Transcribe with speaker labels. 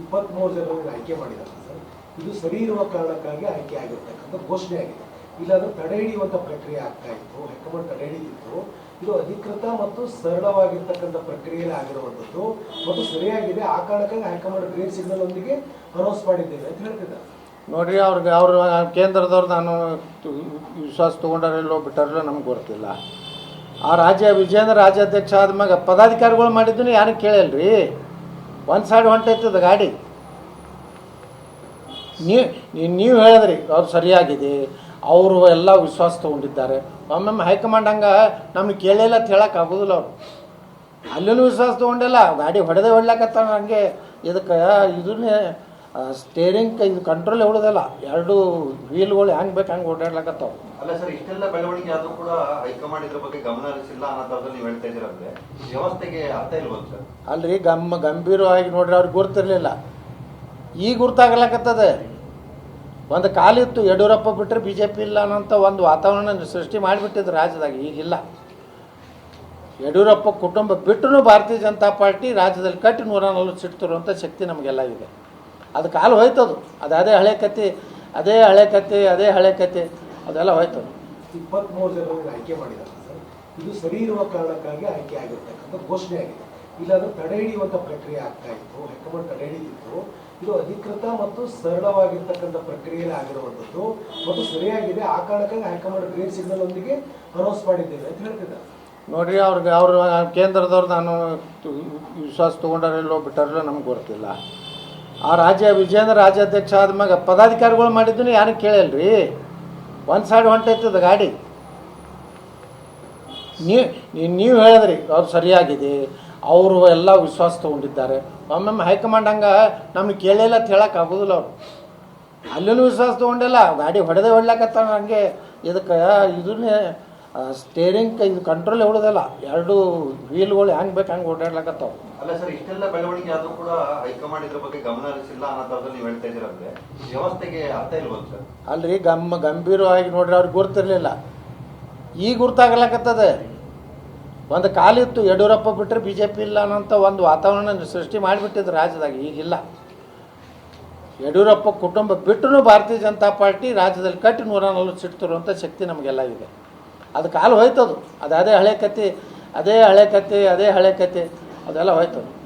Speaker 1: ಇಪ್ಪತ್ತ್ಮೂರು ಜನರನ್ನು ಆಯ್ಕೆ ಮಾಡಿದ್ದಾರೆ ಸರ್. ಇದು ಸರಿ ಇರುವ ಕಾರಣಕ್ಕಾಗಿ ಆಯ್ಕೆ ಆಗಿರ್ತಕ್ಕಂಥ ಘೋಷಣೆ ಆಗಿದೆ. ಇಲ್ಲಾಂದ್ರೆ ತಡೆ ಹಿಡಿಯುವಂಥ ಪ್ರಕ್ರಿಯೆ ಆಗ್ತಾ ಇತ್ತು, ಹೈಕಮಾಂಡ್ ತಡೆ ಹಿಡಿದಿತ್ತು. ಇದು ಅಧಿಕೃತ ಮತ್ತು ಸರಳವಾಗಿರ್ತಕ್ಕಂಥ ಪ್ರಕ್ರಿಯೆಯಲ್ಲಿ ಆಗಿರುವಂಥದ್ದು ಮತ್ತು ಸರಿಯಾಗಿದೆ. ಆ ಕಾರಣಕ್ಕಾಗಿ ಹೈಕಮಾಂಡ್ ಗ್ರೀನ್ ಸಿಗ್ನಲ್ ಒಂದಿಗೆ ಅನೌನ್ಸ್ ಮಾಡಿದ್ದೇವೆ ಅಂತ ಹೇಳ್ತಿದ್ದಾರೆ
Speaker 2: ನೋಡ್ರಿ, ಅವ್ರಿಗೆ ಅವರು, ಕೇಂದ್ರದವ್ರು ನಾನು ವಿಶ್ವಾಸ ತೊಗೊಂಡಾರಿಲ್ಲೋ ಬಿಟ್ಟಾರಲ್ಲೋ ನಮ್ಗೆ ಗೊತ್ತಿಲ್ಲ. ಆ ರಾಜ್ಯ ವಿಜೇಂದ್ರ ರಾಜ್ಯಾಧ್ಯಕ್ಷ ಆದ್ಮ್ಯಾಗ ಪದಾಧಿಕಾರಿಗಳು ಮಾಡಿದ್ದನ್ನು ಯಾರು ಕೇಳಿಲ್ರಿ? ಒಂದು ಸೈಡ್ ಹೊಂಟೈತದ ಗಾಡಿ. ನೀವು ನೀವು ಹೇಳಿದ್ರಿ ಅವ್ರು ಸರಿಯಾಗಿದೆ, ಅವರು ಎಲ್ಲ ವಿಶ್ವಾಸ ತೊಗೊಂಡಿದ್ದಾರೆ. ಒಮ್ಮೊಮ್ಮೆ ಹೈಕಮಾಂಡ್ ಹಂಗೆ ನಮ್ಗೆ ಕೇಳಿಲ್ಲ ಅಂತ ಹೇಳಕ್ಕೆ ಆಗೋದಿಲ್ಲ ಅವರು. ಅಲ್ಲೂ ವಿಶ್ವಾಸ ತೊಗೊಂಡಿಲ್ಲ, ಗಾಡಿ ಹೊಡೆದೇ ಹೊಡ್ಲಾಕತ್ತಾನ ಹಂಗೆ. ಇದಕ್ಕೆ ಇದನ್ನೇ ಸ್ಟೇರಿಂಗ್ ಇದು ಕಂಟ್ರೋಲ್ ಹೊಡೋದಲ್ಲ ಎರಡು ವೀಲ್ಗಳು ಹೆಂಗೆ ಬೇಕು, ಹಂಗೆ ಓಡಾಡ್ಲಕತ್ತಾವ.
Speaker 3: ಅಲ್ಲ ಸರ್, ಇಷ್ಟೆಲ್ಲ ಬೆಳವಣಿಗೆ ಆದ್ರೂ ಕೂಡ ಹೈಕಮಾಂಡ್ ಇದ್ರ ಬಗ್ಗೆ ಗಮನ ಹರಿಸಿಲ್ಲ ಅನ್ನೋದಾದ್ರೆ ನೀವು ಹೇಳ್ತಾ ಇದ್ದೀರಂದ್ರೆ ವ್ಯವಸ್ಥೆಗೆ ಅರ್ಥ ಇಲ್ವಲ್ಲ ಸರ್?
Speaker 2: ಅಲ್ರಿ, ಗಮ್, ಗಂಭೀರವಾಗಿ ನೋಡ್ರಿ, ಅವ್ರಿಗೆ ಗುರ್ತಿರ್ಲಿಲ್ಲ. ಈಗ ಗುರ್ತಾಗ್ಲಕತ್ತದ. ಒಂದು ಕಾಲಿತ್ತು ಯಡಿಯೂರಪ್ಪ ಬಿಟ್ಟರೆ ಬಿ ಜೆ ಪಿ ಇಲ್ಲ ಅನ್ನೋಂಥ ಒಂದು ವಾತಾವರಣ ಸೃಷ್ಟಿ ಮಾಡಿಬಿಟ್ಟಿದ್ರು ರಾಜ್ಯದಾಗ, ಈಗಿಲ್ಲ. ಯಡಿಯೂರಪ್ಪ ಕುಟುಂಬ ಬಿಟ್ಟು ಭಾರತೀಯ ಜನತಾ ಪಾರ್ಟಿ ರಾಜ್ಯದಲ್ಲಿ ಕಟ್ಟಿ ನೂರ ನಲ್ವತ್ತು ತರುವಂಥ ಶಕ್ತಿ ನಮಗೆಲ್ಲ ಇದೆ. ಅದು ಕಾಲು ಹೋಯ್ತದು. ಅದು ಅದೇ ಹಳೆ ಕತೆ, ಅದೇ ಹಳೆ ಕತೆ, ಅದೇ ಹಳೆ ಕತೆ. ಅದೆಲ್ಲ ಹೋಯ್ತು.
Speaker 1: ಇಪ್ಪತ್ತ್ಮೂರು ಜನರನ್ನು ಆಯ್ಕೆ ಮಾಡಿದ್ದಾರೆ ಸರ್. ಇದು ಸರಿ ಇರುವ ಕಾರಣಕ್ಕಾಗಿ ಆಯ್ಕೆ ಆಗಿರ್ತಕ್ಕಂಥ ಘೋಷಣೆ ಆಗಿದೆ. ಇಲ್ಲಾಂದ್ರೆ ತಡೆ ಹಿಡಿಯುವಂಥ ಪ್ರಕ್ರಿಯೆ ಆಗ್ತಾ ಇತ್ತು ಹೈಕಮಾಂಡ್ ತಡೆ ಹಿಡಿದಿತ್ತು. ಇದು ಅಧಿಕೃತ ಮತ್ತು ಸರಳವಾಗಿರ್ತಕ್ಕಂಥ ಪ್ರಕ್ರಿಯೆಯಲ್ಲಿ ಆಗಿರುವಂಥದ್ದು ಮತ್ತು ಸರಿಯಾಗಿದೆ. ಆ ಕಾರಣಕ್ಕಾಗಿ ಹೈಕಮಾಂಡ್ ಗ್ರೀನ್ ಸಿಗ್ನಲ್ ಒಂದಿಗೆ ಅನೌನ್ಸ್ ಮಾಡಿದ್ದೇವೆ ಅಂತ ಹೇಳ್ತಿದ್ದಾರೆ.
Speaker 2: ನೋಡ್ರಿ ಅವ್ರಿಗೆ ಅವರು ಕೇಂದ್ರದವ್ರು ನಾನು ವಿಶ್ವಾಸ ತೊಗೊಂಡಾರಿಲ್ಲೋ ಬಿಟ್ಟಾರಿಲ್ಲೋ ನಮ್ಗೆ ಗೊತ್ತಿಲ್ಲ. ಆ ರಾಜ್ಯ ವಿಜೇಂದ್ರ ರಾಜ್ಯಾಧ್ಯಕ್ಷ ಆದ್ಮ್ಯಾಗ ಪದಾಧಿಕಾರಿಗಳು ಮಾಡಿದ್ದನ್ನು ಯಾರು ಕೇಳಿಲ್ರಿ? ಒಂದು ಸೈಡ್ ಹೊಂಟೈತದ ಗಾಡಿ. ನೀವು ನೀವು ಹೇಳಿದ್ರಿ ಅವ್ರು ಸರಿಯಾಗಿದೆ, ಅವರು ಎಲ್ಲ ವಿಶ್ವಾಸ ತೊಗೊಂಡಿದ್ದಾರೆ. ಒಮ್ಮೊಮ್ಮೆ ಹೈಕಮಾಂಡ್ ಹಂಗೆ ನಮ್ಗೆ ಕೇಳಿಲ್ಲ ಅಂತ ಹೇಳಕ್ಕೆ ಆಗೋದಿಲ್ಲ ಅವರು. ಅಲ್ಲೂ ವಿಶ್ವಾಸ ತೊಗೊಂಡಿಲ್ಲ, ಗಾಡಿ ಹೊಡೆದೇ ಹೊಡ್ಲಾಕತ್ತಾನ ಹಂಗೆ. ಇದಕ್ಕೆ ಇದನ್ನೇ ಸ್ಟೇರಿಂಗ್ ಇದು ಕಂಟ್ರೋಲ್ ಹೊಡೋದಲ್ಲ ಎರಡು ವೀಲ್ಗಳು ಹೆಂಗೆ ಬೇಕು ಹಂಗೆ ಓಡಾಡ್ಲಕತ್ತಾವ.
Speaker 3: ಅಲ್ಲ ಸರ್ ಇಷ್ಟೆಲ್ಲ ಬೆಳವಣಿಗೆ ಆದರೂ ಕೂಡ ಹೈಕಮಾಂಡ್ ಇದ್ರ ಬಗ್ಗೆ ಗಮನ ಹರಿಸಿಲ್ಲ ಅನ್ನೋದಾದ್ರೆ ನೀವು ಹೇಳ್ತಾ ಇದ್ದೀರಂದ್ರೆ ವ್ಯವಸ್ಥೆಗೆ ಅರ್ಥ ಇಲ್ವಲ್ಲ ಸರ್?
Speaker 2: ಅಲ್ರಿ ಗಮ್ಮ ಗಂಭೀರವಾಗಿ ನೋಡ್ರಿ ಅವ್ರಿಗೆ ಗುರ್ತಿರ್ಲಿಲ್ಲ. ಈಗ ಗುರ್ತಾಗ್ಲಕತ್ತದ. ಒಂದು ಕಾಲಿತ್ತು ಯಡಿಯೂರಪ್ಪ ಬಿಟ್ಟರೆ ಬಿ ಜೆ ಪಿ ಇಲ್ಲ ಅನ್ನೋಂಥ ಒಂದು ವಾತಾವರಣ ಸೃಷ್ಟಿ ಮಾಡಿಬಿಟ್ಟಿದ್ರು ರಾಜ್ಯದಾಗ ಈಗಿಲ್ಲ. ಯಡಿಯೂರಪ್ಪ ಕುಟುಂಬ ಬಿಟ್ಟರೂ ಭಾರತೀಯ ಜನತಾ ಪಾರ್ಟಿ ರಾಜ್ಯದಲ್ಲಿ ಕಟ್ಟಿ ನೂರ ನಲ್ವತ್ತು ತರುವಂಥ ಶಕ್ತಿ ನಮಗೆಲ್ಲ ಇದೆ. ಅದು ಕಾಲು ಹೋಯ್ತದು. ಅದು ಅದೇ ಹಳೆ ಕತ್ತಿ ಅದೇ ಹಳೆ ಕತ್ತಿ ಅದೇ ಹಳೆ ಕತ್ತಿ ಅದೆಲ್ಲ ಹೋಯ್ತದು.